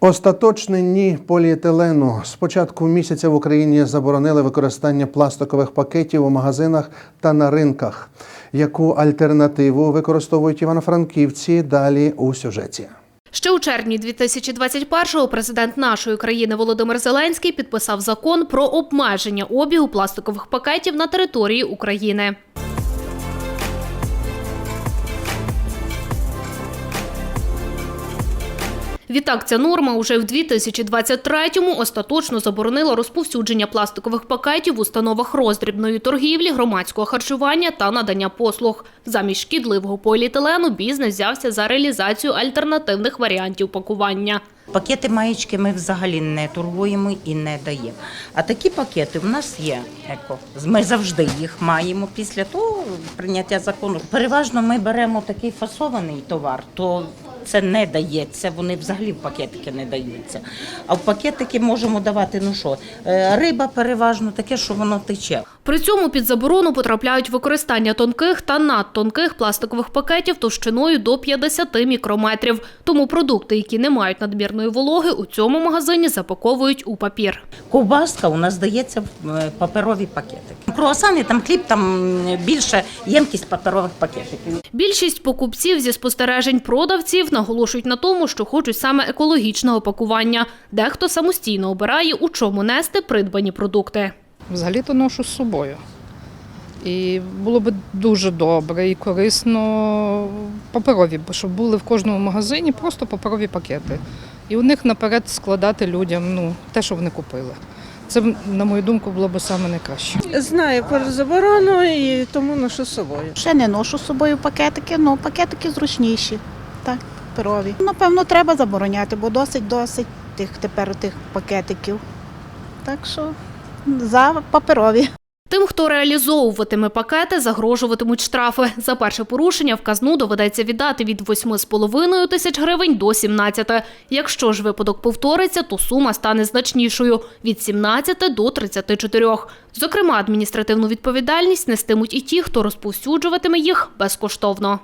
Остаточне ні поліетилену. З початку місяця в Україні заборонили використання пластикових пакетів у магазинах та на ринках. Яку альтернативу використовують івано-франківці? Далі у сюжеті. Ще у червні 2021-го президент нашої країни Володимир Зеленський підписав закон про обмеження обігу пластикових пакетів на території України. Відтак, ця норма уже в 2023-му остаточно заборонила розповсюдження пластикових пакетів в установах роздрібної торгівлі, громадського харчування та надання послуг. Замість шкідливого поліетилену бізнес взявся за реалізацію альтернативних варіантів пакування. Пакети маєчки ми взагалі не торгуємо і не даємо. А такі пакети в нас є. Еко. Ми завжди їх маємо після того прийняття закону. Переважно ми беремо такий фасований товар, то це не дається. Вони взагалі в пакетики не даються. А в пакетики можемо давати ну що, е, риба переважно таке, що воно тече. При цьому під заборону потрапляють використання тонких та надтонких пластикових пакетів товщиною до 50 мікрометрів. Тому продукти, які не мають надмірної вологи, у цьому магазині запаковують у папір. Ковбаска у нас дається в е, паперові пакетики. Круасани, там хліб, там більше ємкість паперових пакетиків. Більшість покупців зі спостережень продавців наголошують на тому, що хочуть саме екологічного пакування. Дехто самостійно обирає, у чому нести придбані продукти. Взагалі-то ношу з собою. І було б дуже добре і корисно паперові, бо щоб були в кожному магазині просто паперові пакети. І у них наперед складати людям ну, те, що вони купили. Це, на мою думку, було б саме найкраще. Знаю про заборону і тому ношу з собою. Ще не ношу з собою пакетики, але пакетики зручніші, так, паперові. Напевно, треба забороняти, бо досить досить тих тепер тих пакетиків. Так що за паперові. Тим, хто реалізовуватиме пакети, загрожуватимуть штрафи. За перше порушення в казну доведеться віддати від 8,5 тисяч гривень до 17. Якщо ж випадок повториться, то сума стане значнішою – від 17 до 34. Зокрема, адміністративну відповідальність нестимуть і ті, хто розповсюджуватиме їх безкоштовно.